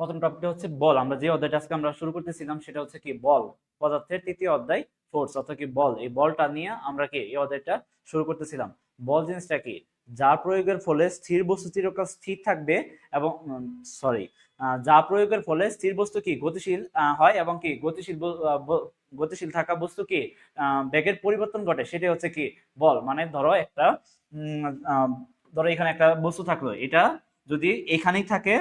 প্রথম টপিকটা হচ্ছে বল। আমরা যে অধ্যায়টা আজকে আমরা শুরু করতেছিলাম, সেটা হচ্ছে কি বল। পদার্থের তৃতীয় অধ্যায় ফোর্স অর্থাৎ কি বল। এই বলটা নিয়ে আমরা কি এই অধ্যায়টা শুরু করতেছিলাম। বল জিনিসটা কি? যা প্রয়োগের ফলে স্থির বস্তু চিরকাল স্থির থাকবে এবং সরি যা প্রয়োগের ফলে স্থির বস্তু কি? গতিশীল হয় এবং কি? গতিশীল গতিশীল থাকা বস্তু কি? বেগের পরিবর্তন ঘটে সেটা হচ্ছে কি বল। মানে ধরো একটা ধরো এখানে একটা বস্তু থাকল। এটা যদি এখানেই থাকে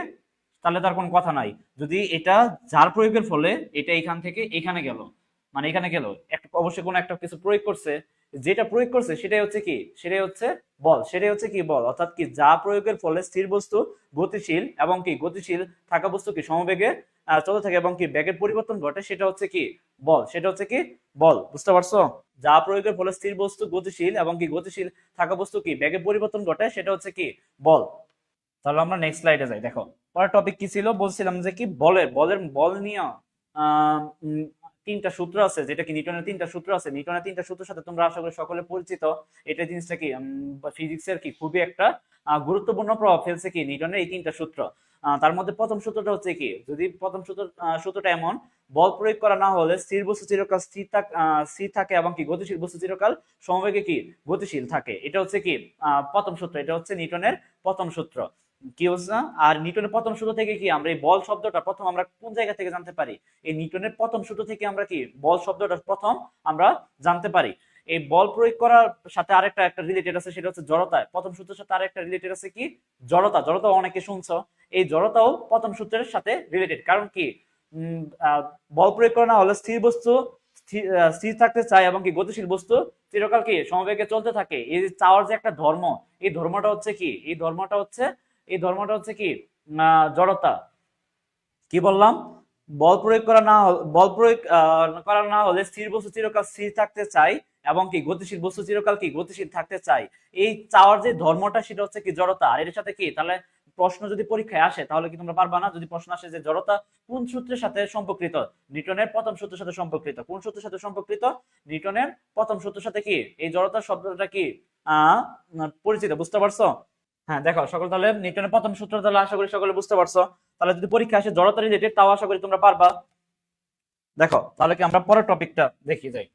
তাহলে তার কোনো কথা নাই। যদি এটা যার প্রয়োগের ফলে এটা এখান থেকে এখানে গেল মানে এখানে গেল, একটা অবশ্যই কোনো একটা কিছু প্রয়োগ করছে, যেটা প্রয়োগ করছে সেটাই হচ্ছে কি? সেটাই হচ্ছে বল, সেটাই হচ্ছে কি বল? অর্থাৎ কি যা প্রয়োগের ফলে স্থির বস্তু গতিশীল এবং কি গতিশীল থাকা বস্তু কি সমবেগে চলতে থাকে এবং কি ব্যাগের পরিবর্তন ঘটে, সেটা হচ্ছে কি বল, সেটা হচ্ছে কি বল, বুঝতে পারছ? যা প্রয়োগের ফলে স্থির বস্তু গতিশীল এবং কি গতিশীল থাকা বস্তু কি ব্যাগের পরিবর্তন ঘটে, সেটা হচ্ছে কি বল। তাহলে আমরা নেক্সট স্লাইডে যাই, দেখো। পরের টপিক কি ছিল? বলছিলাম যে কি বলের বলের বল নিয়ে তিনটা সূত্র আছে। যেটা কি নিউটনের তিনটা সূত্র আছে? নিউটনের তিনটা সূত্রের সাথে তোমরা আশা করি সকলে পরিচিত। এটা জিনিসটা কি ফিজিক্সের কি খুবই একটা গুরুত্বপূর্ণ প্রভাব ফেলছে কি নিউটনের এই তিনটা সূত্র? তার মধ্যে প্রথম সূত্রটা হচ্ছে কি, যদি প্রথম সূত্র সূত্রটা এমন, বল প্রয়োগ করা না হলে স্থির বস্তু চিরকাল স্থির স্থির থাকে এবং কি গতিশীল বস্তু চিরকাল সমবেগে কি, গতিশীল থাকে। এটা হচ্ছে কি প্রথম সূত্র। এটা হচ্ছে নিউটনের প্রথম সূত্র। কি? আর নিউটনের প্রথম সূত্র থেকে কি আমরা এই বল শব্দটা প্রথম আমরা কোন জায়গা থেকে জানতে পারি? এই নিউটনের প্রথম সূত্র থেকে আমরা কি বল শব্দটা প্রথম আমরা জানতে পারি। এই বল প্রয়োগ করার সাথে আরেকটা একটা রিলেটেড আছে, সেটা হচ্ছে জড়তা প্রথম সূত্রের সাথে আরেকটা রিলেটেড আছে কি? জড়তা। জড়তা অনেকে শুনছো। এই জড়তাও প্রথম সূত্রের সাথে রিলেটেড কারণ কি? বল প্রয়োগ করা না হলে স্থির বস্তু স্থির থাকতে চায় এবং কি গতিশীল বস্তু চিরকাল কি সমবেগে চলতে থাকে। এই চাওয়ার যে একটা ধর্ম, এই ধর্মটা হচ্ছে কি? এই ধর্মটা হচ্ছে এই ধর্মটা হচ্ছে কি? জড়তা। কি বললাম? বল প্রয়োগ করা না বল প্রয়োগ করা না হলে স্থির বস্তু চিরকাল স্থির থাকতে চাই এবং কি গতিশীল বস্তু চিরকাল কি গতিশীল থাকতে চাই? এই চাওয়ার যে ধর্মটা সেটা হচ্ছে কি জড়তা। আর এর সাথে কি? তাহলে প্রশ্ন যদি পরীক্ষায় আসে তাহলে কি তোমরা পারবা না? যদি প্রশ্ন আসে যে জড়তা কোন সূত্রের সাথে সম্পর্কিত? নিউটনের প্রথম সূত্রের সাথে সম্পর্কিত। কোন সূত্রের সাথে সম্পর্কিত? নিউটনের প্রথম সূত্রের সাথে কি? এই জড়তা শব্দটা কি? আহ পরিচিত, বুঝতে পারছ? হ্যাঁ দেখো, সকল তাহলে নিউটনের প্রথম সূত্র তাহলে আশা করি সকলে বুঝতে পারছ। তাহলে যদি পরীক্ষা আসে জড়তা রিলেটেড তাও আশা করি তোমরা পারবা। দেখো, তাহলে কি আমরা পরের টপিকটা দেখি, যাই।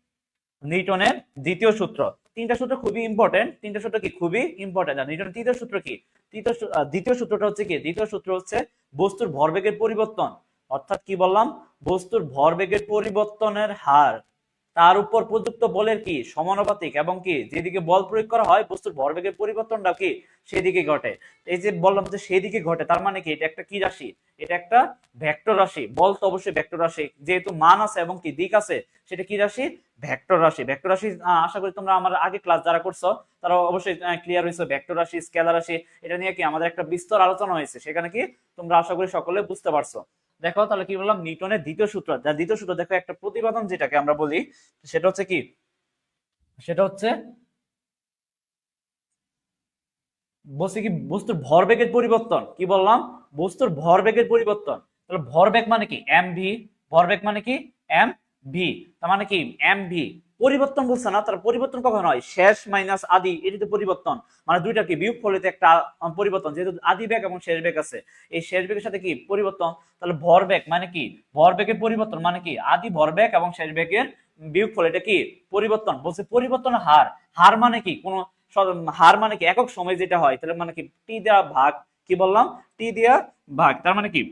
নিউটনের দ্বিতীয় সূত্র। তিনটা সূত্র খুবই ইম্পর্টেন্ট তিনটা সূত্র কি? খুবই ইম্পর্টেন্ট আর নিউটনের তৃতীয় সূত্র কি? তৃতীয় দ্বিতীয় সূত্রটা হচ্ছে কি? দ্বিতীয় সূত্র হচ্ছে বস্তুর ভরবেগের পরিবর্তন। অর্থাৎ কি বললাম? বস্তুর ভরবেগের পরিবর্তনের হার। তার উপর প্রযুক্ত বলের কি সমানুপাতিক এবং কি যেদিকে বল প্রয়োগ করা হয়, বস্তুর ভরবেগের পরিবর্তনটা কি সেদিকে ঘটে। এই যে বললাম যে সেদিকে ঘটে, তার মানে কি এটা একটা কি রাশি? এটা একটা ভেক্টর রাশি। বল তো অবশ্যই ভেক্টর রাশি। যেহেতু মান আছে এবং কি দিক আছে, সেটা কি রাশি? ভেক্টর রাশি। ভেক্টর রাশি আশা করি তোমরা আমার আগে ক্লাস যারা করছ, তারা অবশ্যই ক্লিয়ার হয়েছে। ভেক্টর রাশি স্কেলার রাশি, এটা নিয়ে কি আমাদের একটা বিস্তর আলোচনা হয়েছে। সেখানে কি তোমরা আশা করি সকলে বুঝতে পারছ। দেখো তাহলে কি বললাম? নিউটনের দ্বিতীয় সূত্র। যার দ্বিতীয় সূত্র, দেখো একটা প্রতিপাদন যেটাকে আমরা বলি, সেটা হচ্ছে কি? সেটা হচ্ছে বলছি কি? বস্তুর ভরবেগের পরিবর্তন। কি বললাম? বস্তুর ভরবেগের পরিবর্তন। তাহলে ভরবেগ মানে কি? এম ভি ভরবেগ মানে কি? এম ভি তার মানে কি? এম ভি পরিবর্তন বলছে না, তার পরিবর্তন কখন হয়? শেষ মাইনাস আদি, এটি তো পরিবর্তন। মানে দুইটা কি বিয়োগ ফলেতে একটা পরিবর্তন। যেহেতু আদি বেগ এবং শেষ বেগ আছে, এই শেষ বেগের সাথে কি পরিবর্তন? তাহলে ভরবেগ মানে কি? ভরবেগের পরিবর্তন মানে কি? আদি ভরবেগ এবং শেষ বেগের বিয়োগ ফল এটা কি? পরিবর্তন। বলছে পরিবর্তন হার। হার মানে কি? কোন হার মানে কি? একক সময় যেটা হয়, তাহলে মানে কি? টি দেওয়া ভাগ, কি বললাম? টি দেওয়া ভাগ। তার মানে কি?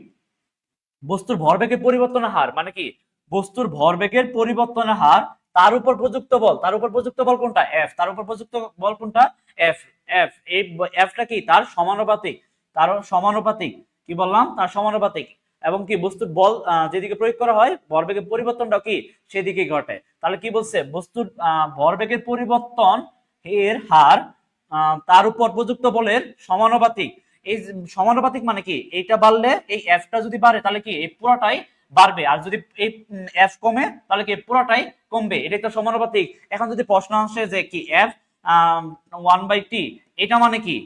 বস্তুর ভরবেগের পরিবর্তনের হার মানে কি? বস্তুর ভরবেগের পরিবর্তনের হার তার উপর প্রযুক্ত বল। তার উপর প্রযুক্ত বল কোনটা? এফ তার উপর প্রযুক্ত বল কোনটা? এফ এফ এই এফটা কি? তার সমানুপাতিক। তার সমানুপাতিক। কি বললাম? তার সমানুপাতিক। এবং কি বস্তুর বল যেদিকে প্রয়োগ করা হয়, ভরবেগের পরিবর্তনটা কি? সেদিকে ঘটে। তাহলে কি বলছে? বস্তুর ভরবেগের পরিবর্তন এর হার তার উপর প্রযুক্ত বলের সমানুপাতিক। এই সমানুপাতিক মানে কি? এইটা বাড়লে এই এফটা যদি বাড়ে, তাহলে কি? এই পুরোটাই বাড়বে। আর যদি এই এফ কমে, তাহলে কি পুরোটাই কমবে? এটাই তো সমানুপাতিক। এখন যদি প্রশ্ন আসে যে কি এফ ওয়ান বাই টি এটা মানে কি?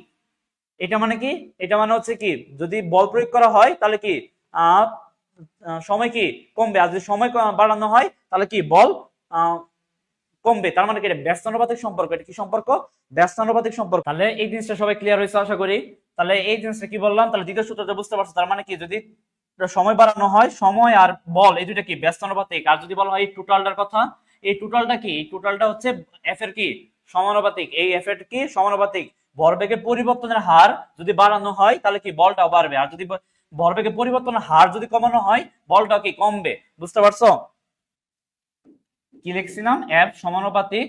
এটা মানে কি? এটা মানে হচ্ছে কি, যদি বল প্রয়োগ করা হয়, তাহলে কি সময় কি কমবে? আর যদি সময় বাড়ানো হয়, তাহলে কি বল কমবে? তার মানে কি এটা ব্যস্তানুপাতিক সম্পর্ক? এটা কি সম্পর্ক? ব্যস্তানুপাতিক সম্পর্ক। তাহলে এই জিনিসটা সবাই ক্লিয়ার হয়েছে, আশা করি। তাহলে এই জিনিসটা কি বললাম? তাহলে দ্বিতীয় সূত্রটা বুঝতে পারছ। তার মানে কি, যদি সময় বাড়ানো হয়, সময় আর বল, এই দুইটা কি? ব্যস্ত অনুপাতিক আর যদি বলা হয় এই টোটালটার কথা, এই টোটালটা কি? টোটালটা হচ্ছে এফ এর কি? সমানুপাতিক। এই এফ এর কি? সমানুপাতিক। ভরবেগের পরিবর্তনের হার যদি বাড়ানো হয়, তাহলে কি? বলটাও বাড়বে। আর যদি ভরবেগের পরিবর্তনের হার যদি কমানো হয়, বলটাও কি? কমবে। বুঝতে পারছ? কি লিখছিলাম? এফ সমানুপাতিক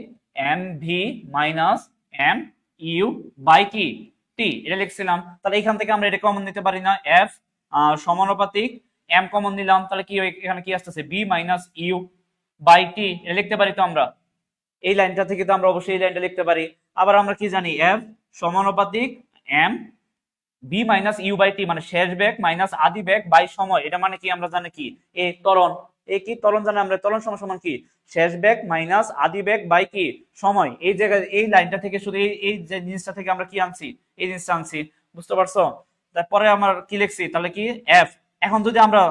M V minus M U by কি? টি এটা লিখছিলাম। তাহলে এখান থেকে আমরা এটা কমন নিতে পারি না। এফ সমানুপাতিক এম কমন নিলাম, তাহলে কি এখানে কি আসতেছে? B minus U by T লিখতে পারি তো আমরা? এই লাইনটা থেকে তো আমরা অবশ্যই এই লাইনটা লিখতে পারি। আবার আমরা কি জানি? এফ সমানুপাতিক M B minus U by T মানে শেষ বেগ মাইনাস আদি বেগ বাই সময়। এটা মানে কি? আমরা জানি কি? এ ত্বরণ। এ কি ত্বরণ জানি আমরা? ত্বরণ সমান সমান কি? শেষ বেগ মাইনাস আদি বেগ বাই কি? সময়। এই জায়গায়, এই লাইনটা থেকে শুধু এই এই জিনিসটা থেকে আমরা কি আনছি? এই জিনিসটা আনছি। বুঝতে পারছ? তারপরে আমার কি লিখছি? তাহলে কি? এফ এখন যদি আমরা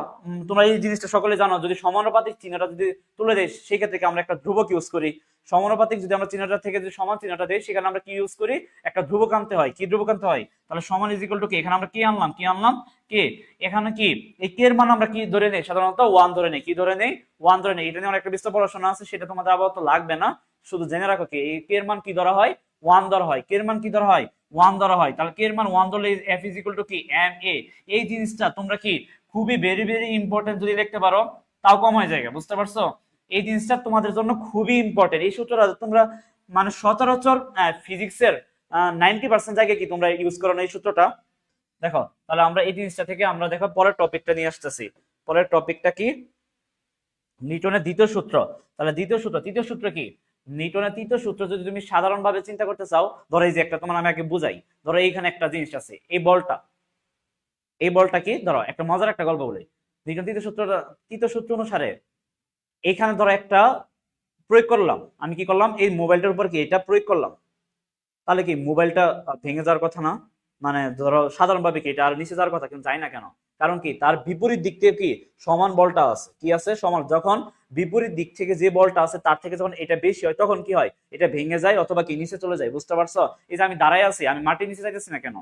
তোমরা এই জিনিসটা সকলে জানো, যদি সমানুপাতিক চিহ্নটা যদি তুলে দেয় সেই ক্ষেত্রে আমরা একটা ধ্রুবক ইউজ করি? সমানুপাতিক যদি আমরা চিহ্নটা থেকে যদি সমান চিহ্নটা দেই, সেখানে আমরা কি ইউজ করি? একটা ধ্রুবক আনতে হয়। কি ধ্রুবক আনতে হয়? তাহলে সমান ইজ ইকুয়াল টু কি এখানে আমরা কি আনলাম? কি আনলাম? কে এখানে কি? এই কে এর মান আমরা কি ধরে নেই? সাধারণত ওয়ান ধরে নেই। কি ধরে নেই? ওয়ান ধরে নেই। এটা নিয়ে একটা বিস্তর পড়াশোনা আছে, সেটা তোমাদের আবার আপাতত লাগবে না। শুধু জেনে রাখো কি এই কে এর মান কি ধরা হয়? ওয়ান ধরা হয়। কে এর মান কি ধরা হয়? ওয়ান ধরা হয়। তাহলে কে এর মান ওয়ান ধরলে এফ ইজ ইকুয়াল টু কি এম এ এই জিনিসটা তোমরা কি খুবই ভেরি ভেরি ইম্পর্টেন্ট যদি লিখতে পারো, তাও কম হয়ে যায় বুঝতে পারছ? এই জিনিসটা তোমাদের জন্য খুবই ইম্পর্টেন্ট এই সূত্রটা তোমরা মানে সচরাচর ফিজিক্সের নাইনটি পার্সেন্ট জায়গায় কি তোমরা ইউজ করো না এই সূত্রটা? দেখো, তাহলে আমরা এই জিনিসটা থেকে আমরা দেখো পরের টপিকটা নিয়ে আসতেছি। পরের টপিকটা কি? নিউটনের দ্বিতীয় সূত্র। তাহলে দ্বিতীয় সূত্র, তৃতীয় সূত্র কি? নিউটনের তৃতীয় সূত্র যদি তুমি সাধারণভাবে চিন্তা করতে চাও, ধরো এই যে একটা তোমার আমি আগে বুঝাই, ধরো এইখানে একটা জিনিস আছে, এই বলটা। এই বলটা কি? ধরো একটা মজার একটা গল্প বলি। নিউটন তৃতীয় সূত্র তৃতীয় সূত্র অনুসারে এখানে ধরো একটা প্রয়োগ করলাম। আমি কি করলাম? এই মোবাইলটার উপর কি এটা প্রয়োগ করলাম? তাহলে কি মোবাইলটা ভেঙে যাওয়ার কথা না? মানে ধরো সাধারণভাবে কি এটা আর নিচে যাওয়ার কথা কিন্তু যায় না কেন? কারণ কি তার বিপরীত দিক থেকে কি সমান বলটা আছে। কি আছে? সমান। যখন বিপরীত দিক থেকে যে বলটা আছে তার থেকে যখন এটা বেশি হয় তখন কি হয়? এটা ভেঙে যায় অথবা কি নিচে চলে যায়। বুঝতে পারছ? এই যে আমি দাঁড়ায় আছি, আমি মাটির নিচে যাইতেছি না কেন?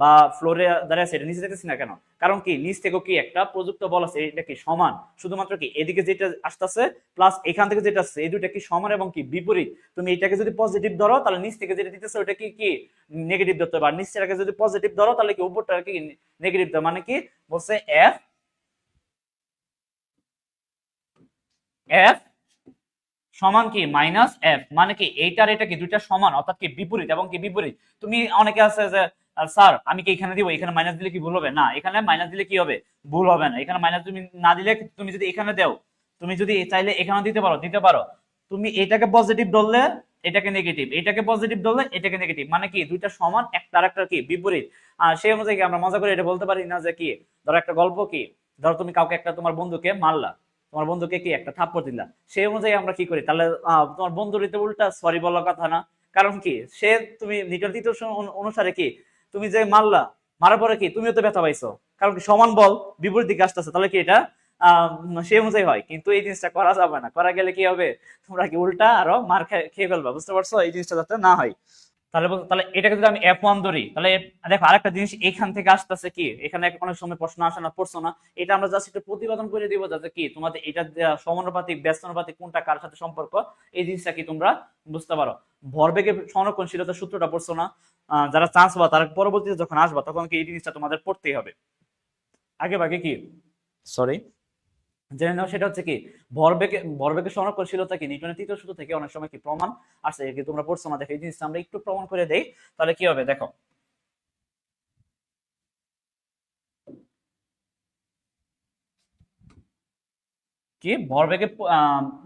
বা ফ্লোরে দাঁড়ায় আছে, এটা নিচে যেতেছি না কেন? কারণ কি, নিচ থেকে কি একটা প্রযুক্ত বল আছে, এটা কি সমান? শুধুমাত্র কি, এদিকে যেটা আসতেছে প্লাস এখান থেকে যেটা আসছে, এই দুইটা কি সমান এবং কি বিপরীত? তুমি এটাকে যদি পজিটিভ ধরো, তাহলে নিচ থেকে যেটা দিতেছে, ওটা কি কি নেগেটিভ ধরতে হবে আর নিচটাকে যদি পজিটিভ ধরো, তাহলে কি উপরটা কি নেগেটিভ মানে কি, বলছে এফ এফ সমান কি মাইনাস এফ মানে কি, এইটার এটা কি, দুইটা সমান, অর্থাৎ কি বিপরীত এবং কি বিপরীত? তুমি অনেকে আছে যে স্যার, আমি কি এখানে দিব? এখানে মাইনাস দিলে কি ভুল হবে? না, এখানে মাইনাস দিলে কি হবে? ভুল হবে না। এখানে মাইনাস তুমি না দিলে তুমি যদি এখানে দাও, তুমি যদি চাইলে এখানে দিতে পারো দিতে পারো। তুমি এটাকে পজিটিভ ধরলে, এটাকে নেগেটিভ এটাকে পজিটিভ ধরলে, এটাকে নেগেটিভ মানে কি? দুইটা সমান, একটা আর একটা কি? বিপরীত। আর সেই অনুযায়ী আমরা মজা করে এটা বলতে পারি না যে কি? ধরো একটা গল্প কি? ধরো তুমি কাউকে একটা তোমার বন্ধুকে মারলা। তোমার বন্ধুকে কি? একটা থাপ্পড় দিলা। সেই অনুযায়ী আমরা কি করি? তাহলে তোমার বন্ধুর উল্টা সরি বলার কথা না। কারণ কি? সে তুমি সূত্র অনু- অনুসারে কি? তুমি যে মারলা, মারার পরে কি তুমিও তো ব্যথা পাইছো? কারণ কি সমান বল, বিপরীত দিকে আসতেছে, তাহলে কি এটা সেই অনুযায়ী হয়। কিন্তু এই জিনিসটা করা যাবে না। করা গেলে কি হবে? তোমরা কি উল্টা আরও মার খেয়ে ফেলবা, বুঝতে পারছ? এই জিনিসটা যাতে না হয়। তাহলে তাহলে এটাকে যদি আমি এফ ওয়ান ধরি, তাহলে দেখো আরেকটা জিনিস এখান থেকে আসতেছে কি? এখানে অনেক সময় প্রশ্ন আসে না, পড়ছো না। এটা আমরা জাস্ট একটু প্রতিপাদন করে দিব যাতে কি তোমাদের এটা সমানুপাতিক, ব্যস্তানুপাতিক কোনটা কার সাথে সম্পর্ক, এই জিনিসটা কি তোমরা বুঝতে পারো। ভরবেগের সংরক্ষণশীলতার সূত্রটা পড়ছো না? যারা চান্স বা তারা পরবর্তীতে যখন আসবা, তখন কি এই জিনিসটা তোমাদের পড়তেই হবে। আগে ভাগে কি? সরি জেনে নাও, সেটা হচ্ছে কি ভরবেগে ভরবেগের সংরক্ষণশীলতা কি? নিউটনের তৃতীয় সূত্র থেকে অনেক সময় কি প্রমাণ আসছে? কি তোমরা পড়ছো না দেখো এই জিনিসটা, আমরা একটু প্রমাণ করে দেই, তাহলে কি হবে? দেখো। কি? ভরবেগে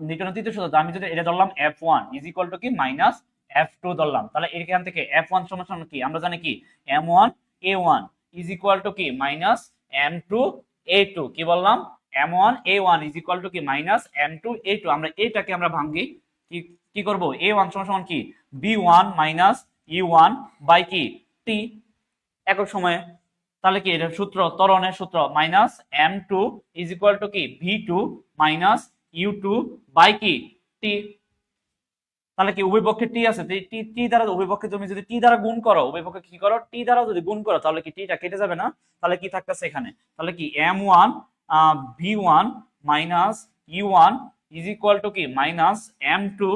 নিউটনের তৃতীয় সূত্র, আমি যদি এটা ধরলাম F one is equal to কি? মাইনাস এফ টু ধরলাম। তাহলে এখান থেকে এফ ওয়ান সমান কি? আমরা জানি কি? M one A one is equal to কি? Minus M two A two কি বললাম? M one A one is equal to কি? Minus M two A two আমরা এটাকে আমরা ভাঙি কি কি করব? এ ওয়ান সমান সমান কি? B one minus U one by কি? টি একক সময়ে। তাহলে কি এটা সূত্র? ত্বরণের সূত্র। Minus M two is equal to কি? V two minus U two by কি? টি তাহলে কি উভয় পক্ষে টি আছে? টি টি দ্বারা উভয় পক্ষে তুমি যদি টি দ্বারা গুণ করো, উভয় পক্ষে কি করো? টি দ্বারা যদি গুণ করো, তাহলে কি টিটা কেটে যাবে না? তাহলে কি থাকতেছে এখানে? তাহলে কি M one V one minus E one is equal to কি? Minus M two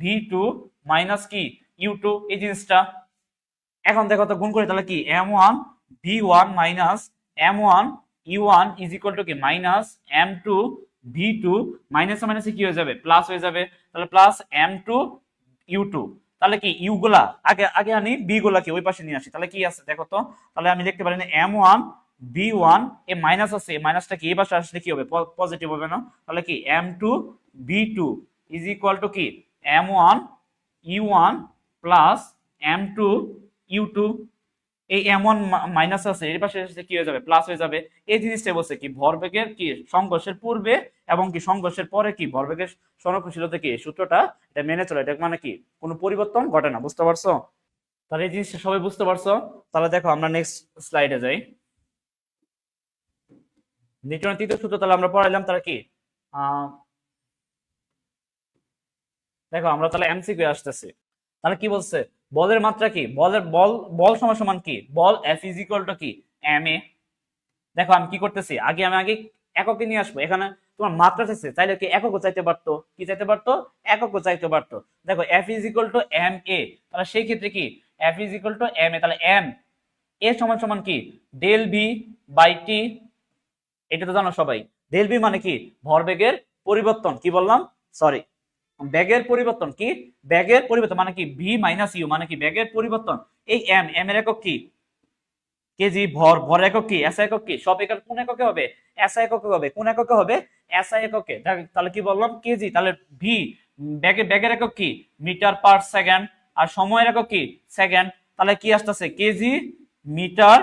V two minus কি? ইউ টু এই জিনিসটা। এখন দেখো তো গুণ করি তাহলে কি? M one V one minus M one E one is equal to কি? Minus M two V two minus মাইনাসে কি হয়ে যাবে? প্লাস হয়ে যাবে। তাহলে plus M two U two তাহলে কি? ইউ গুলা। আগে আগে আনি বি গুলা কি ওই পাশে নিয়ে আসি। তাহলে কি আছে? দেখো তো। তাহলে আমি লিখতে পারি এম ওয়ান বি ওয়ান, এ মাইনাস আছে মাইনাসটা কি? পাশে আসলে কি হবে? পজিটিভ হবে না? তাহলে কি? M two B two is equal to কি? M one U one plus M two U two. এই এম ওয়ান মাইনাস আছে, এর পাশে কি হয়ে যাবে? প্লাস হয়ে যাবে। এই জিনিসটা বলছে কি? ভরবেগের কি? সংঘর্ষের পূর্বে এবং কি সংঘর্ষের পরে কি? ভরবেগের সংরক্ষণশীলতা কি? সূত্রটা এটা মেনে চলে। এটা মানে কি? কোনো পরিবর্তন ঘটে না। বুঝতে পারছ? তাহলে এই জিনিসটা সবাই বুঝতে পারছ? তাহলে দেখো আমরা নেক্সট স্লাইডে যাই। নিউটনের তৃতীয় সূত্র তাহলে আমরা পড়াইলাম তাহলে কি? দেখো, আমরা তাহলে এমসিকিউ আসতেছি। তাহলে কি বলছে? বলের মাত্রা কি? বলের, বল বল সমান সমান কি? বল এফ ইজ ইকুয়াল টু কি? এম এ দেখো, আমি কি করতেছি? আগে আমি আগে এককে নিয়ে আসব। এখানে তোমার মাত্রা চাইছে চাইলে কি এককও চাইতে পারতো? কি চাইতে পারতো? এককও চাইতে পারতো। দেখো F is equal to M A তাহলে সেই ক্ষেত্রে কি? F is equal to M A তাহলে এম এ সমান সমান কি? ডেল বি বাই টি এটা তো জানো সবাই। ডেল বি মানে কি? ভরবেগের পরিবর্তন। কি বললাম? সরি ব্যাগের পরিবর্তন। কি? ব্যাগের পরিবর্তন মানে কি? ভি মাইনাস ইউ মানে কি? ব্যাগের পরিবর্তন। এই এম এম এর একক কি? কেজি, ভর ভর একক কি? এস একক কি? সব একক কোন এককে হবে? এস এককে হবে। কোন এককে হবে? এস এককে। তাহলে কি বললাম? কেজি। তাহলে ভি ব্যাগে ব্যাগের একক কি? Metre per second. আর সময়ের একক কি? সেকেন্ড। তাহলে কি আসতেছে? কেজি, মিটার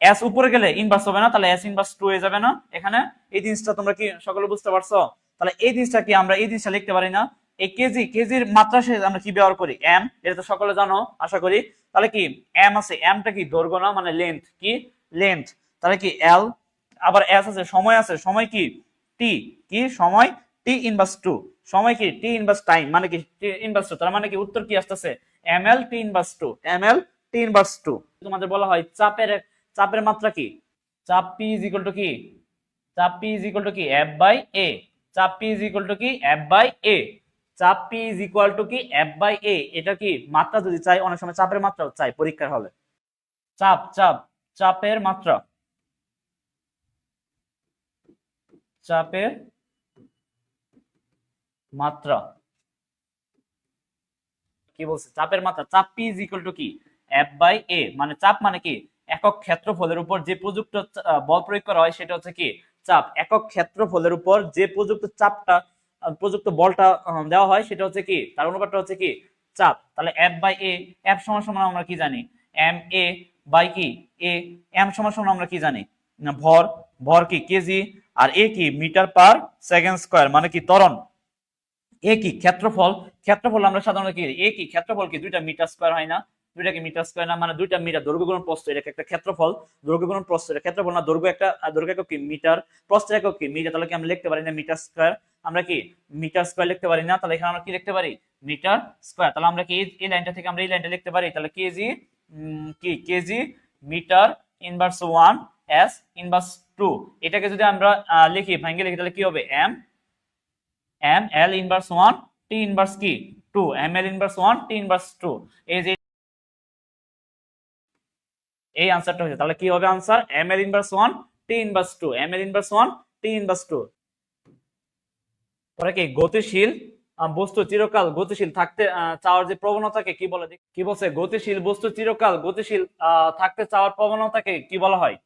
এস উপরে গেলে ইনভার্স হবে না, তাহলে এস ইনভার্স টু হয়ে যাবে না। এখানে এই জিনিসটা তোমরা কি সকলে বুঝতে পারছ? তাহলে এই জিনিসটা কি আমরা এই জিনিসটা লিখতে পারি না? এই কেজি কেজির মাত্রা সে আমরা কি ব্যবহার করি? এম এটা তো সকলে জানো, আশা করি। তাহলে কি এম আছে এমটা কি দৈর্ঘ্য না? মানে লেন্থ কি? লেন্থ তাহলে কি এল আবার এস আছে, সময় আছে, সময় কি? টি কি? সময় টি ইনভার্স টু সময় কি? টি ইনভার্স টাইম মানে কি? টি ইনভার্স টু তার মানে কি উত্তর কি আসতেছে? M L T inverse two M L T inverse two তোমাদের বলা হয় চাপের চাপের মাত্রা কি? চাপ পি ইজ ইকুয়াল টু কি? চাপ পি ইজ ইকুয়াল টু কি? এফ বাই এ চাপ পি ইজ ইকুয়াল টু কি? এফ বাই এ চাপ পি ইজ ইকুয়াল টু কি? এফ বাই এ এটা কি মাত্রা যদি চাই, অনেক সময় চাপের মাত্রা চাই পরীক্ষার হলে। চাপ চাপ, চাপের মাত্রা। চাপের মাত্রা। কি বলছে? চাপের মাত্রা। চাপ পি ইজ ইকুয়াল টু কি? এফ বাই এ মানে চাপ মানে কি? একক ক্ষেত্রফলের উপর যে প্রযুক্ত বল প্রয়োগ করা হয় সেটা হচ্ছে কি? চাপ। একক ক্ষেত্রফলের উপর যে প্রযুক্ত চাপটা প্রযুক্ত বলটা দেওয়া হয় সেটা হচ্ছে কি? তার অনুপাতটা হচ্ছে কি? চাপ। তাহলে এফ বাই এ এফ সমান সমান আমরা কি জানি? এম এ বাই কি? এ এম সমান সমান আমরা কি জানি? ভর। ভর কি? কেজি আর এ কি? Metre per second square. মানে কি? ত্বরণ। এ কি? ক্ষেত্রফল। ক্ষেত্রফল আমরা সাধারণত কি? এ কি? ক্ষেত্রফল কি? দুইটা মিটার স্কোয়ার হয় না। দুইটা কি মিটার স্কোয়ার না মানে দুইটা মিটার দৈর্ঘ্য গুণন প্রস্থ এটা একটা ক্ষেত্রফল। দৈর্ঘ্য গুণন প্রস্থ, এটা ক্ষেত্রফল না, দৈর্ঘ্য একটা দৈর্ঘ্য একক কি? মিটার প্রস্থ একক কি? মিটার, তাহলে কি আমরা লিখতে পারি না মিটার স্কোয়ার আমরা কি মিটার স্কোয়ার লিখতে পারি না? তাহলে এখানে আমরা কি লিখতে পারি? মিটার স্কোয়ার তাহলে আমরা কি এই- লাইনটা থেকে আমরা এই লাইনটা লিখতে পারি? তাহলে কেজি কি? KG metre inverse one S inverse two এটাকে যদি আমরা লিখি ভাঙ্গে লিখি, তাহলে কি হবে? M M L inverse one T inverse কি? Two M L inverse one T inverse two এই যে এই আনসারটা হয়েছে। তাহলে কি হবে answer M L inverse one T inverse two M L inverse one T inverse two পরে কি? গতিশীল বস্তু চিরকাল গতিশীল থাকতে চাওয়ার যে প্রবণতাকে কি বলে? কি বলছে? গতিশীল, বস্তু চিরকাল গতিশীল থাকতে চাওয়ার প্রবণতাকে কি বলা হয়?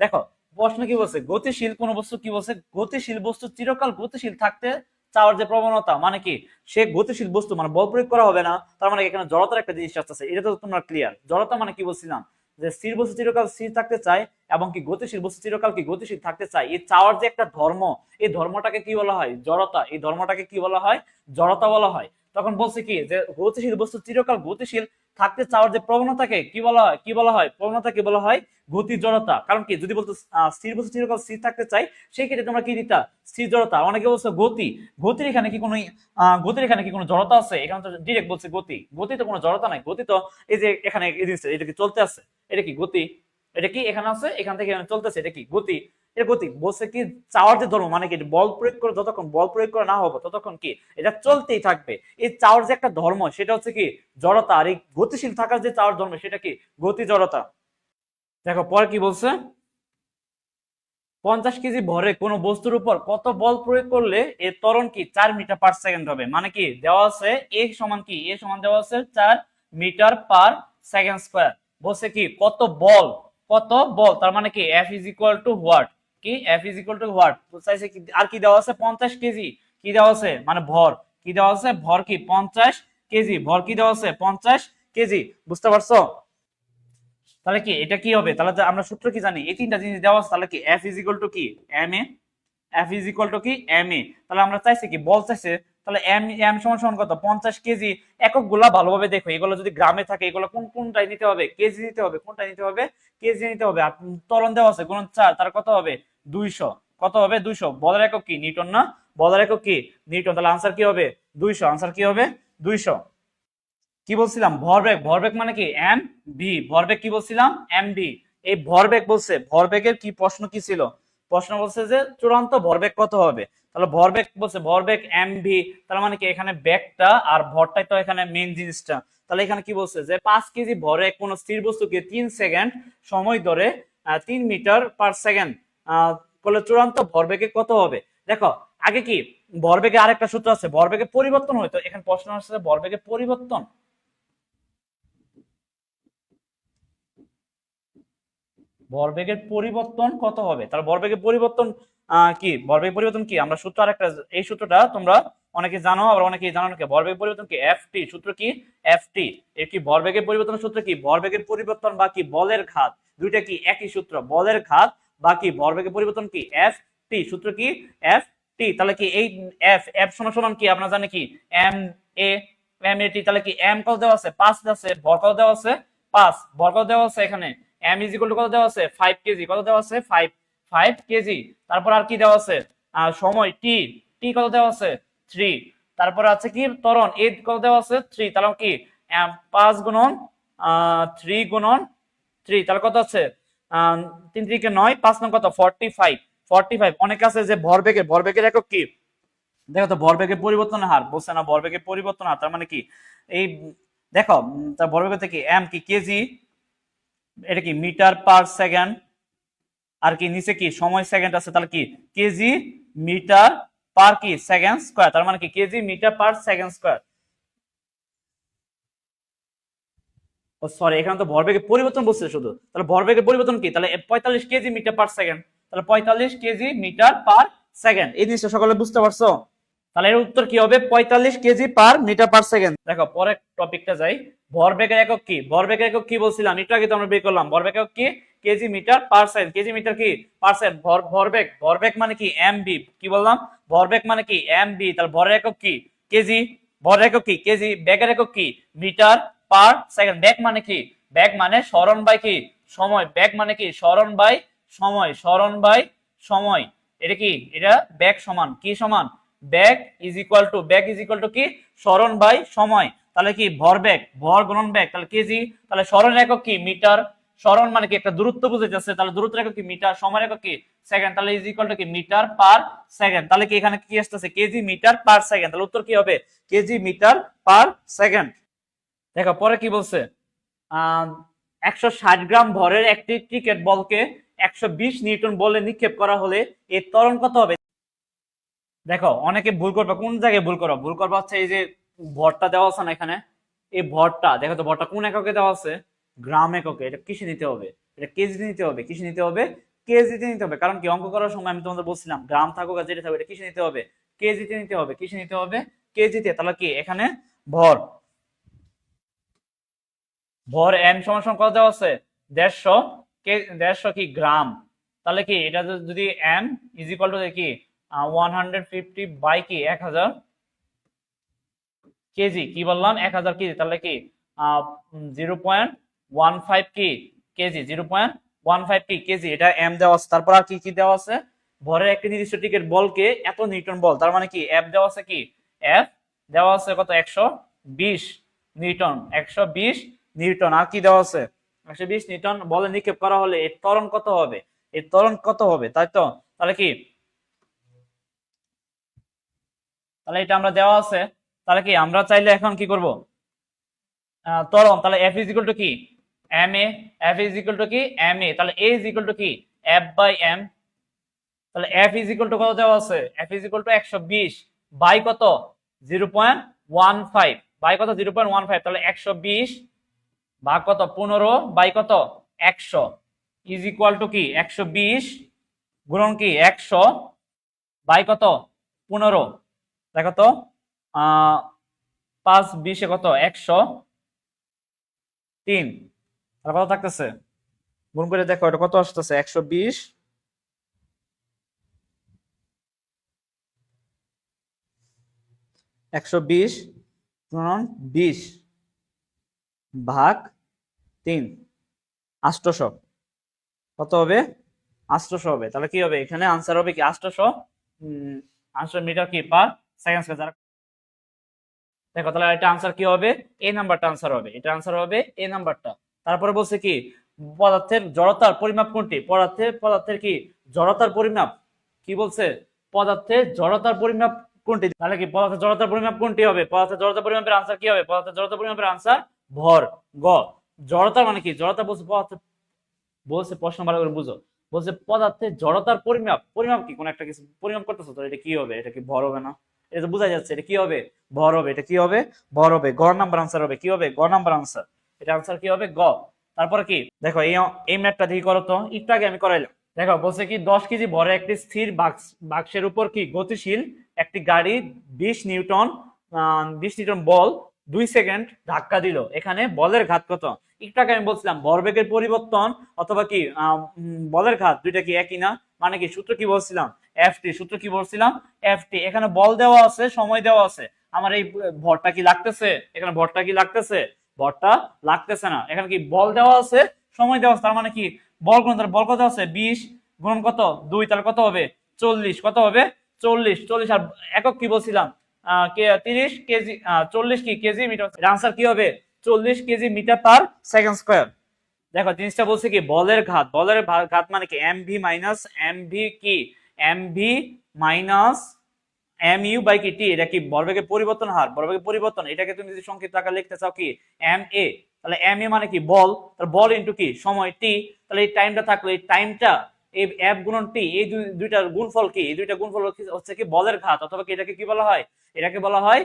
দেখো, প্রশ্ন কি বলছে? গতিশীল কোন বস্তু কি বলছে? গতিশীল বস্তু চিরকাল গতিশীল থাকতে চাওয়ার যে প্রবণতা মানে কি? সে গতিশীল বস্তু মানে বল প্রয়োগ করা হবে না। তার মানে এখানে জড়তার একটা জিনিস আসতেছে। এটা তো তোমরা ক্লিয়ার জড়তা মানে কি বলছিলাম? যে স্থির বস্তু চিরকাল স্থির থাকতে চায় এবং কি গতিশীল বস্তু চিরকাল কি গতিশীল থাকতে চায়, এই চাওয়ার যে একটা ধর্ম, এই ধর্মটাকে কি বলা হয়? জড়তা। এই ধর্মটাকে কি বলা হয়? জড়তা বলা হয়। তখন বলছে কি যে গতিশীল বস্তু চিরকাল গতিশীল থাকতে চাওয়ার যে প্রবণতাকে কি বলা হয়, কি বলা হয়, প্রবণতাকে বলা হয়? গতি জড়তা। কারণ কি? যদি বলতো স্থির বস্তু চিরকাল স্থির থাকতে চাই, সেই ক্ষেত্রে তোমরা কি দিতা? স্থির জড়তা। অনেকে বলছো গতি। গতির এখানে কি কোনো গতির এখানে কি কোনো জড়তা আছে? এখানে তো ডিরেক্ট বলছে গতি। গতি তো কোনো জড়তা নাই। গতি তো এই যে এখানে এই জিনিসটা, এটা কি চলতে আছে? এটা কি গতি? এটা কি এখানে আছে? এখান থেকে চলতেছে। এটা কি গতি? এটা গতি। বলছে কি, চাওয়ার যে ধর্ম মানে কি, বল প্রয়োগ করে, যতক্ষণ বল প্রয়োগ করা না হবে, ততক্ষণ কি, এটা চলতেই থাকবে। এই চাওয়ার যে একটা ধর্ম, সেটা হচ্ছে কি, জড়তা, আর এই গতিশীল থাকার যে চাওয়ার ধর্ম, সেটা কি, গতি জড়তা। দেখো, পরে কি বলছে? পঞ্চাশ কেজি ভরে কোনো বস্তুর উপর কত বল প্রয়োগ করলে এর ত্বরণ কি, চার মিটার পার সেকেন্ড হবে? মানে কি, দেওয়া আছে এ সমান কি, এ সমান দেওয়া আছে চার মিটার পার সেকেন্ড স্কোয়ার। বলছে কি, কত বল কত বল, তার মানে কি F is equal to what কি? F is equal to what চাইছে আর কি দেওয়া আছে? পঞ্চাশ কেজি। কি দেওয়া আছে? মানে ভর। কি দেওয়া আছে? ভর কি? পঞ্চাশ কেজি। ভর কি দেওয়া আছে? পঞ্চাশ কেজি। বুঝতে পারছ? তাহলে কি? এটা কি হবে? তাহলে আমরা সূত্র কি জানি? এই তিনটা জিনিস দেওয়া আছে, তাহলে কি? এফ ইজ ইকুয়াল টু কি? M A F is equal to কি? এম এ তাহলে আমরা চাইছি কি? বল চাইছে তাহলে এম এম সমান সমান কত? পঞ্চাশ কেজি এককগুলা ভালোভাবে দেখো, এগুলো যদি গ্রামে থাকে, এগুলো কোন কোনটাই নিতে হবে? কেজি নিতে হবে কোনটা নিতে হবে? কেজি নিতে হবে। আর ত্বরণ দেওয়া আছে, গুণন চার, তার কত হবে? দুইশো। কত হবে? দুইশো। বলের একক কি? নিউটন না? বলের একক কি? নিউটন। তাহলে আনসার কি হবে? দুইশো। আনসার কি হবে? দুইশো। কি বলছিলাম? ভরবেগ। ভরবেগ মানে কি? এম ভি ভরবেগ কি বলছিলাম? এম ভি এই ভরবেগ বলছে, ভরবেগের কি প্রশ্ন কি ছিল? প্রশ্ন বলছে যে চূড়ান্ত ভরবেগ কত হবে? তাহলে ভরবেগ বলছে, ভরবেগ এম ভি তার মানে কি এখানে ব্যাগটা আর ভরটাই তো এখানে মেন জিনিসটা। তাহলে এখানে কি বলছে যে, পাঁচ কেজি ভরে কোনো স্থির বস্তুকে তিন সেকেন্ড সময় ধরে তিন মিটার পার সেকেন্ড করলে চূড়ান্ত ভরবেগে কত হবে? দেখো, আগে কি ভরবেগে আরেকটা সূত্র আছে, ভরবেগে পরিবর্তন হয়তো এখানে প্রশ্ন আসছে ভরবেগে পরিবর্তন। ভরবেগের পরিবর্তন কত হবে? তাহলে ভরবেগের পরিবর্তন কি? ভরবেগের পরিবর্তন কি? আমরা সূত্র আরেকটা, এই সূত্রটা তোমরা অনেকে জানো, আবার অনেকে জানো না কি? ভরবেগের পরিবর্তন কি? এফ টি সূত্র কি? এফ টি এর কি ভরবেগের পরিবর্তনের সূত্র কি? ভরবেগের পরিবর্তন বা কি বলের খাত? দুইটা কি? একই সূত্র। বলের খাত বা কি ভরবেগের পরিবর্তন কি? এফ টি সূত্র কি? এফ টি তাহলে কি এই এফ এফ সমান সমান কি? আপনারা জানেন কি? এম এ এম এ টি তাহলে কি এম কত দেওয়া আছে? পাঁচ দেওয়া আছে। ভর কত দেওয়া আছে? পাঁচ। ভর কত দেওয়া আছে এখানে? এম ইজ ইকুয়াল টু কত দেওয়া আছে? ফাইভ কেজি কত দেওয়া আছে? ফাইভ ফাইভ কেজি তারপর আর কি দেওয়া আছে? সময় টি টি কত দেওয়া আছে? থ্রি তারপর আছে কি? তরণ এ কত দেওয়া আছে? থ্রি তাহলে কি? পাঁচ গুণন থ্রি গুণন থ্রি তাহলে কত আছে? তিন তিরিকে নয়, পাঁচ নং কত? ফর্টি ফাইভ ফর্টি ফাইভ অনেক আছে যে ভরবেগের ভরবেগের একক কি? দেখো তো, ভরবেগের পরিবর্তন হার। বলছে না, ভরবেগের পরিবর্তন হার, তার মানে কি? এই, দেখো তার ভরবেগ থেকে এম কি? কেজি এটা কি? মিটার পার সেকেন্ড আর কি, নিচে কি? সময় সেকেন্ড আছে, তাহলে কি? কেজি মিটার পার কি? সেকেন্ড স্কোয়ার তার মানে কি? KG metre per second square ও সরি এখানে তো ভরবেগের পরিবর্তন বলছে শুধু। তাহলে ভরবেগের পরিবর্তন কি? তাহলে পঁয়তাল্লিশ কেজি মিটার পার সেকেন্ড তাহলে পঁয়তাল্লিশ কেজি মিটার পার সেকেন্ড এই জিনিসটা সকলে বুঝতে পারছ? তাহলে এর উত্তর কি হবে? পঁয়তাল্লিশ KG per metre per second দেখো, পরের টপিকটা যাই। ভরবেগের একক কি? ভরবেগের একক কি বলছিলাম? একটু আগে তো আমরা বের করলাম। ভরবেগ একক কি? KG metre per second KG metre কি? পার সেকেন্ড ভর ভরবেগ। ভরবেগ মানে কি? এম বি কি বললাম? ভরবেগ মানে কি? এম বি তাহলে ভরের একক কি? কেজি। ভরের একক কি? কেজি। ব্যাগের একক কি? মিটার পার সেকেন্ড ব্যাগ মানে কি? ব্যাগ মানে স্মরণ বাই কি? সময়। ব্যাগ মানে কি? স্মরণ বাই সময়। স্মরণ বাই সময়। এটা কি? এটা ব্যাগ সমান। কি সমান? ব্যাগ ইজ ইকুয়াল টু ব্যাগ ইজ ইকুয়াল টু কি? স্মরণ বাই সময়। তাহলে কি? ভর ব্যাগ ভর গুণন ব্যাগ তাহলে কেজি। তাহলে স্মরণ একক কি? মিটার স্মরণ মানে কি? একটা দূরত্ব বুঝে যাচ্ছে তাহলে দূরত্ব একক কি? মিটার। সময় একক কি? সেকেন্ড তাহলে ইজ ইকুয়াল টু কি? মিটার পার সেকেন্ড তাহলে কি এখানে কি আসতেছে? কেজি মিটার পার সেকেন্ড তাহলে উত্তর কি হবে? কেজি মিটার পার সেকেন্ড দেখো, পরে কি বলছে? একশো ষাট গ্রাম ভরের একটি ক্রিকেট বলকে একশো বিশ নিউটন বলে নিক্ষেপ করা হলে এর ত্বরণ কত হবে? দেখো, অনেকে ভুল করবে। কোন জায়গায় ভুল করবে ভুল করবে হচ্ছে এই যে ভরটা দেওয়া আছে না এখানে? এই ভরটা, দেখো তো ভরটা কোন এককে দেওয়া আছে? গ্রাম এককে এটা কিসে নিতে হবে? এটা কেজিতে নিতে হবে, কিসে নিতে হবে? কেজিতে নিতে হবে। কারণ কি, অঙ্ক করার সময় আমি তোমাদের বলছিলাম, গ্রাম থাকুক আর যেটা থাকুক, এটা কিসে নিতে হবে? কেজিতে নিতে হবে। কিসে নিতে হবে? কেজিতে। তাহলে কি, এখানে ভর। ভর এম সমান সমান কত দেওয়া আছে? দেড়শো। কে, দেড়শো কি, গ্রাম। তাহলে কি, এটা যদি- এম ইজ ইকুয়াল টু কি? ওয়ান হান্ড্রেড ফিফটি বাই কি, এক হাজার কেজি। কি বললাম? এক হাজার কেজি। তাহলে কি জিরো পয়েন্ট ওয়ান ফাইভ কি KG zero point one five কি কেজি, এটা এম দেওয়া আছে। তারপর আর কি কি দেওয়া আছে? ভরের একটি নির্দিষ্ট টিকেট বলকে এত নিউটন বল। তার মানে কি এফ দেওয়া আছে কি? এফ দেওয়া আছে কত? একশো বিশ নিউটন। একশো বিশ নিউটন। আর কি দেওয়া আছে? একশো বিশ নিউটন। বলে নিক্ষেপ করা হলে এর ত্বরণ কত হবে? এর ত্বরণ কত হবে? তাই তো? তাহলে কি? তাহলে এটা আমরা দেওয়া আছে। তাহলে কি, আমরা চাইলে এখন কি করব? ত্বরণ। তাহলে এফ ইজ ইকুয়াল টু কি? M A F is equal to কি এম এ তাহলে এ ইজ ইকুয়াল টু কি এফ বাই এম তাহলে এফ ইজ ইকুয়াল টু কত দেওয়া আছে? এফ ইজ ইকুয়াল টু একশো বিশ, বাই কত? Zero point one five, by কত? জিরো পয়েন্ট ওয়ান ফাইভ, তাহলে একশো বিশ, ভাগ কত? পনেরো, বাই কত? একশো ইজ ইকুয়াল টু কি একশো বিশ, গুণন কি? একশো, বাই কত? পনেরো দেখো তো পাঁচ বিশে কত? একশো তিন কত থাকতেছে। গুণ করে দেখো, এটা কত আসতেছে? একশো বিশ। একশো বিশ বিশ ভাগ তিন। আষ্টশো। কত হবে? আষ্টশো হবে। তাহলে কি হবে? এখানে আনসার হবে কি? আষ্টশো। আনসার মিটার কি? পার সেকেন্ড যারা দেখো, তাহলে এটা আনসার কি হবে? এ নাম্বারটা আনসার হবে। এটা আনসার হবে এ নাম্বারটা তারপরে বলছে কি, পদার্থের জড়তার পরিমাপ কোনটি? পদার্থের পদার্থের কি জড়তার পরিমাপ? কি বলছে? পদার্থের জড়তার পরিমাপ কোনটি? তাহলে কি পদার্থের জড়তার পরিমাপ কোনটি হবে? পদার্থের জড়তার পরিমাপের আনসার কি হবে? পদার্থের জড়তার পরিমাপের আনসার ভর, গ। জড়তা মানে কি? জড়তা বলছে পদার্থ, বলছে প্রশ্ন ভালো করে বুঝো। বলছে পদার্থের জড়তার পরিমাপ পরিমাপ কি? কোন একটা কিছু পরিমাপ করতেছো তো? এটা কি হবে? এটা কি ভর হবে না? এটা তো বোঝা যাচ্ছে। এটা কি হবে? ভর হবে। এটা কি হবে? ভর হবে। গ নাম্বার আনসার হবে। কি হবে? গ নাম্বার আনসার এটা আনসার কি হবে? গ। তারপরে কি? দেখো, এই এই ম্যাথটা দিয়ে করো তো। একটু আগে আমি করাইলাম। দেখো, বলছে কি, দশ কেজি ভরে একটি স্থির বাক্স বাক্সের উপর কি? গতিশীল একটি গাড়ি বিশ নিউটন বিশ নিউটন বল দুই সেকেন্ড ধাক্কা দিল। এখানে বলের ঘাত কত? একটু আগে আমি বলছিলাম, ভরবেগের পরিবর্তন অথবা কি বলের ঘাত দুইটা কি একই না? মানে কি, সূত্র কি বলছিলাম? এফ টি সূত্র কি বলছিলাম? এফ টি এখানে বল দেওয়া আছে, সময় দেওয়া আছে। আমার এই ভরটা কি লাগতেছে? এখানে ভরটা কি লাগতেছে? ভরটা লাগতেছে না। এখানে কি বল দেওয়া আছে? সময় দেওয়া আছে, তার মানে কি? বল কোন বল কত আছে? বিশ গুণ কত? দুই, তাহলে কত হবে? চল্লিশ। কত হবে? চল্লিশ। চল্লিশ আর একক কি বলছিলাম? তিরিশ কেজি চল্লিশ কি? KG metre. আনসার কি হবে? চল্লিশ KG metre per second square. দেখো, জিনিসটা বলছে কি? বলের ঘাত। বলের ঘাত মানে কি? M V minus M V কি? M V minus M U by কি টি এটা কি বর্বেগের পরিবর্তন হার? বর্বেগের পরিবর্তন, এটাকে তুমি যদি সংক্ষিপ্ত আকার লিখতে চাও কি? এম এ তাহলে এম এ মানে কি? বল। তাহলে বল ইন্টু কি? সময় টি তাহলে এই টাইমটা থাকল, এই টাইমটা এই এফ গুণন টি এই দুই- দুইটার গুণফল কি? এই দুইটা গুণফল হচ্ছে- কি? বলের ঘাত, অথবা কি এটাকে কি বলা হয়? এটাকে বলা হয়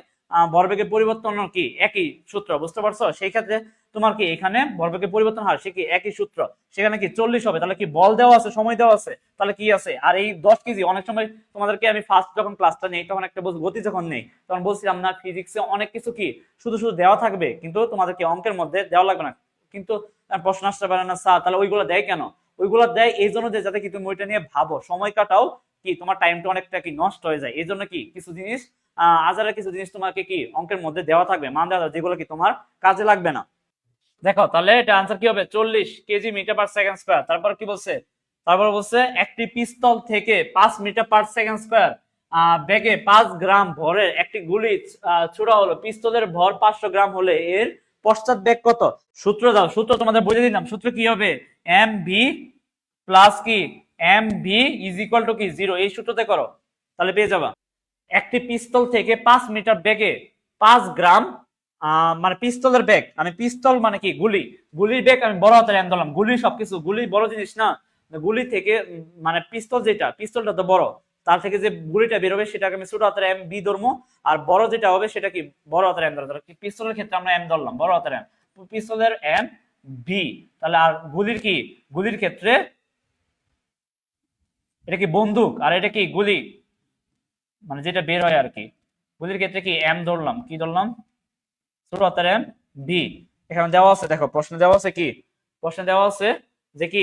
ভরবেগের পরিবর্তন কি? একই সূত্র, বুঝতে পারছ? সেই ক্ষেত্রে তোমার কি এখানে ভরবেগের পরিবর্তন হয়? সে কি একই সূত্র? সেখানে কি চল্লিশ হবে? তাহলে কি বল দেওয়া আছে? সময় দেওয়া আছে? তাহলে কি আছে? আর এই দশ কেজি, অনেক সময় তোমাদেরকে আমি ফার্স্ট যখন ক্লাসটা নেই, তখন একটা গতি যখন নেই, তখন বলছিলাম না ফিজিক্সে অনেক কিছু কি? শুধু শুধু দেওয়া থাকবে, কিন্তু তোমাদেরকে অঙ্কের মধ্যে দেওয়া লাগবে না। কিন্তু প্রশ্ন আসতে পারে না, স্যার, তাহলে ওইগুলো দেয় কেন? ওইগুলো দেয়, এই জন্য যে যাতে কি তুমি ওইটা নিয়ে ভাবো। সময় কাটাও কি, তোমার টাইমটা অনেকটা কি নষ্ট হয়ে যায়। এই জন্য কি, কিছু জিনিস আজারের কিছু জিনিস তোমাকে কি অঙ্কের মধ্যে দেওয়া থাকবে। মান দেওয়া যেগুলো কি তোমার কাজে লাগবে না। দেখো, তাহলে এটা আনসার কি হবে? চল্লিশ KG metre per second square তারপর কি বলছে? তারপর বলছে, একটি পিস্তল থেকে পাঁচ মিটার পার সেকেন্ড স্কোয়ার ব্যাগে পাঁচ গ্রাম ভরের একটি গুলি ছোড়া হলো। পিস্তলের ভর পাঁচশো গ্রাম হলে এর পশ্চাৎ বেগ কত? সূত্র দাও, সূত্র তোমাদের বুঝে দিলাম, সূত্র কি হবে? এম ভি প্লাস কি? M V is equal to কি? জিরো এই সূত্রতে করো, তাহলে পেয়ে যাবা। একটি পিস্তল থেকে পাঁচ মিটার বেগে পাঁচ গ্রাম মানে পিস্তলের ব্যাগ আমি পিস্তল মানে কি? গুলি। গুলির ব্যাগ আমি বড় হাতের এম ধরলাম। গুলি সবকিছু, গুলি বড় জিনিস না। গুলি থেকে মানে পিস্তল যেটা, পিস্তলটা তো বড়। তার থেকে যে গুলিটা বেরোবে সেটাকে আমি ছোট হাতের এম বি ধরবো। আর বড় যেটা হবে সেটা কি? বড় হাতের এম তাহলে পিস্তলের ক্ষেত্রে আমরা এম ধরলাম, বড় হাতের এম পিস্তলের এম বি তাহলে আর গুলির কি? গুলির ক্ষেত্রে এটা কি বন্দুক? আর এটা কি গুলি? মানে যেটা বের হয় আর কি। গুলির ক্ষেত্রে কি এম ধরলাম? কি ধরলাম? ছোট হাতের এম বি এখানে দেওয়া আছে, দেখো, প্রশ্ন দেওয়া আছে কি? প্রশ্ন দেওয়া আছে যে কি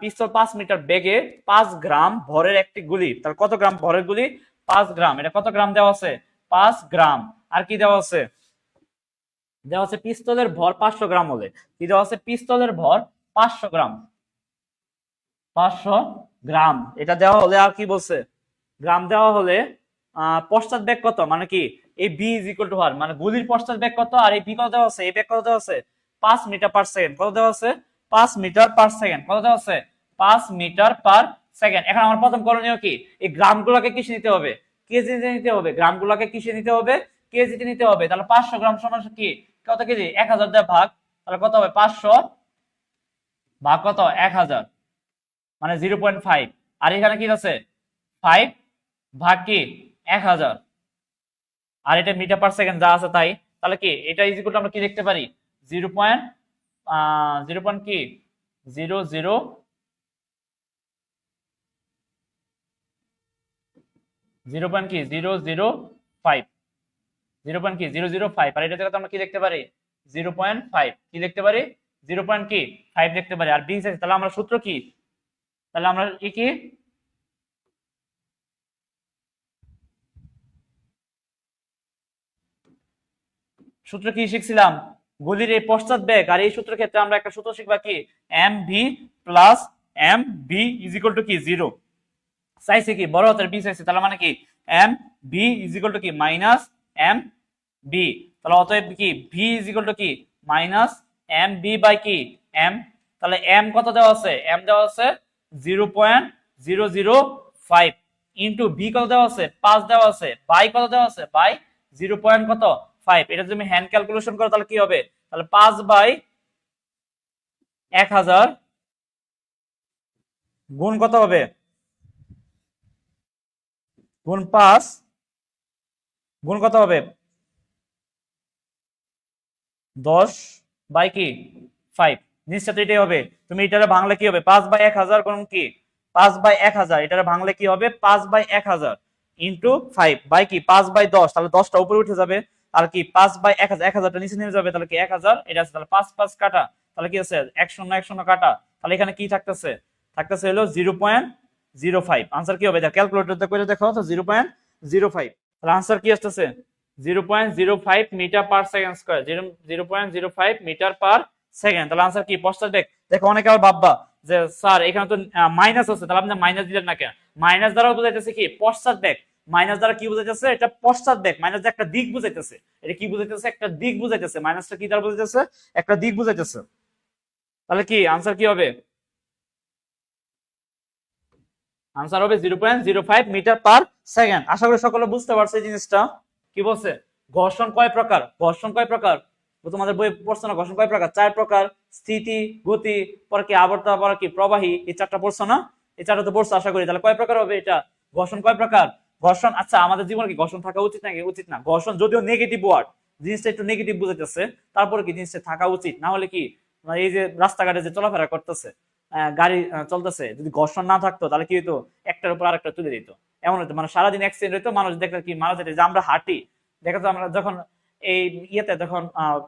পিস্তল পাঁচ মিটার বেগে পাঁচ গ্রাম ভরের একটি গুলি। তার কত গ্রাম ভরের গুলি? পাঁচ গ্রাম। এটা কত গ্রাম দেওয়া আছে? পাঁচ গ্রাম। আর কি দেওয়া আছে? দেওয়া আছে পিস্তলের ভর পাঁচশো গ্রাম হলে কি দেওয়া আছে? পিস্তলের ভর পাঁচশো গ্রাম। পাঁচশো গ্রাম। এটা দেওয়া হলে আর কি বলছে? গ্রাম দেওয়া হলে পশ্চাৎ ব্যাগ কত? মানে কি? এই বি ইজ ইকুয়াল টু আর মানে গুলির পশ্চাৎ ব্যাগ কত? আর এই বি কত দেওয়া আছে? এই ব্যাগ কত দেওয়া আছে? পাঁচ মিটার পার সেকেন্ড। কত দেওয়া আছে? পাঁচ মিটার পার সেকেন্ড কত আছে? পাঁচ মিটার পার সেকেন্ড এখন আমার প্রথম করণীয় কি? এই গ্রামগুলোকে কিসে নিতে হবে? কেজিতে নিতে হবে। গ্রামগুলোকে কিসে নিতে হবে? কেজিতে নিতে হবে। তাহলে পাঁচশো গ্রাম সমান কি? কত কেজি? এক হাজার দেওয়া ভাগ। তাহলে কত হবে? পাঁচশো ভাগ কত? এক হাজার। মানে জিরো পয়েন্ট ফাইভ। আর এখানে কি আছে? ফাইভ ভাগ কি? এক হাজার। আর এটা মিটার পার সেকেন্ড যা আছে তাই। তাহলে কি? এটা ইজিকুল আমরা কি দেখতে পারি? জিরো পয়েন্ট জিরো পয়েন্ট কি? Zero zero. জিরো পয়েন্ট কি? Zero zero, five. Zero point কি? Zero zero, five. আর এটা আমরা কি দেখতে পারি? Zero point five. কি দেখতে পারি? জিরো পয়েন্ট কি? ফাইভ দেখতে পারি। আর আছে, তাহলে আমরা সূত্র কি? তাহলে আমরা কি কি? সূত্র কি শিখছিলাম? গুলির এই পশ্চাৎ বেগ আর এই সূত্রের ক্ষেত্রে আমরা একটা সূত্র শিখবা কি? M V plus M B is equal to কি? জিরো চাইছে কি? বড় হাতের বি চাইছে, তাহলে মানে কি? M B is equal to কি? মাইনাস এম বি তাহলে অতএব কি? ভি ইজ ইকুয়াল টু কি? মাইনাস এম বি বাই কি? এম তাহলে এম কত দেওয়া আছে? এম দেওয়া আছে zero point zero zero five into V কত দেওয়া আছে? পাঁচ দেওয়া আছে। বাই কত দেওয়া আছে? বাই জিরো পয়েন্ট কত? ফাইভ এটা যদি হ্যান্ড ক্যালকুলেশন করো, তাহলে কি হবে? তাহলে পাঁচ বাই এক হাজার গুণ কত হবে? গুণ পাঁচ গুণ কত হবে? দশ বাই কি? ফাইভ জিনিসটা তো এটাই হবে। তুমি এটারে ভাঙলে কি হবে? পাঁচ বাই এক হাজার গুণ কি? পাঁচ বাই এক হাজার। এটারে ভাঙলে কি হবে? পাঁচ বাই এক হাজার ইন্টু ফাইভ বাই কি? পাঁচ বাই দশ। তাহলে দশটা উপরে উঠে যাবে। আর কি পাঁচ বাই এক হাজার, এক হাজারটা নিচে নেমে যাবে, তাহলে কি এক হাজার? এটা আছে, তাহলে পাঁচ পাঁচ কাটা, তাহলে কি আছে? এক শূন্য এক শূন্য কাটা। তাহলে এখানে কি থাকতেছে? থাকতেছে হলো zero point zero five. Answer কি হবে? ক্যালকুলেটর করে দেখো, তো জিরো পয়েন্ট জিরো ফাইভ। তাহলে আনসার কি আসতেছে? Zero point zero five metre per second square. Zero zero point zero five metre per second. তাহলে আনসার কি? পশ্চাৎ বেগ। দেখো, অনেকে আবার ভাববা যে, স্যার, এখানে তো মাইনাস আছে, তাহলে আপনি মাইনাস দিলেন না কেন? মাইনাস দ্বারা বোঝাইতেছে কি? পশ্চাৎ বেগ। মাইনাস দ্বারা কি বুঝাইতেছে? এটা পশ্চাৎ বেগ, মাইনাস একটা দিক বুঝাইতেছে। এটা কি বুঝাইতেছে? একটা দিক বুঝাইতেছে। মাইনাসটা কি দ্বারা বুঝাইতেছে? একটা দিক বুঝাইতেছে। তাহলে কি আনসার কি হবে? আনসার হবে zero point zero five metre per second আশা করি সকলে বুঝতে পারছে এই জিনিসটা। কি বলছে? ঘর্ষণ কয় প্রকার? ঘর্ষণ কয় প্রকার? তোমাদের বই পড়ছো না, ঘর্ষণ কয় প্রকার? চার প্রকার। স্থিতি, গতি, পরে কি আবর্ত পরে কি প্রবাহী? এই চারটা পড়ছো না? এই চারটা তো পড়ছো, আশা করি। তাহলে কয় প্রকার হবে এটা? ঘর্ষণ কয় প্রকার? ঘর্ষণ আচ্ছা আমাদের জীবনে কি ঘর্ষণ থাকা উচিত নাকি উচিত না? ঘর্ষণ যদিও নেগেটিভ ওয়ার্ড জিনিসটা একটু নেগেটিভ বুঝাইতেছে, তারপরে কি জিনিসটা থাকা উচিত? না হলে কি এই যে রাস্তাঘাটে যে চলাফেরা করতেছে গাড়ি চলতেছে, যদি ঘর্ষণ না থাকতো, তাহলে কি হতো একটার উপর আরেকটা তুলে দিত। এমন হতো মানে সারাদিন অ্যাক্সিডেন্ট হতো মানুষ দেখলে কি মারা যেত? যে আমরা হাঁটি, দেখা যায় আমরা যখন এই ইয়েতে যখন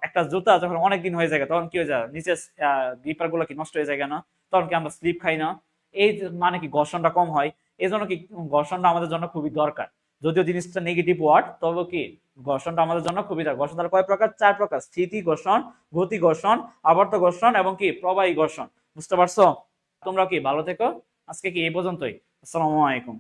একটা জুতা যখন অনেক দিন হয়ে যায় তখন কি হয়ে যায়? নিচে গ্রিপারগুলো কি নষ্ট হয়ে যায় না তখন কি আমরা স্লিপ খাই না? এই মানে কি ঘর্ষণটা কম হয়। এই জন্য কি ঘর্ষণটা আমাদের জন্য খুবই দরকার। যদিও জিনিসটা নেগেটিভ ওয়ার্ড তবে কি ঘর্ষণটা আমাদের জন্য খুবই দরকার। ঘর্ষণ তার কয় প্রকার? চার প্রকার। স্থিতি ঘর্ষণ, গতি ঘর্ষণ, আবর্ত ঘর্ষণ এবং কি প্রবাহী ঘর্ষণ। বুঝতে পারছ? তোমরা কি ভালো থেকো? আজকে কি এই পর্যন্তই। আসসালামু আলাইকুম।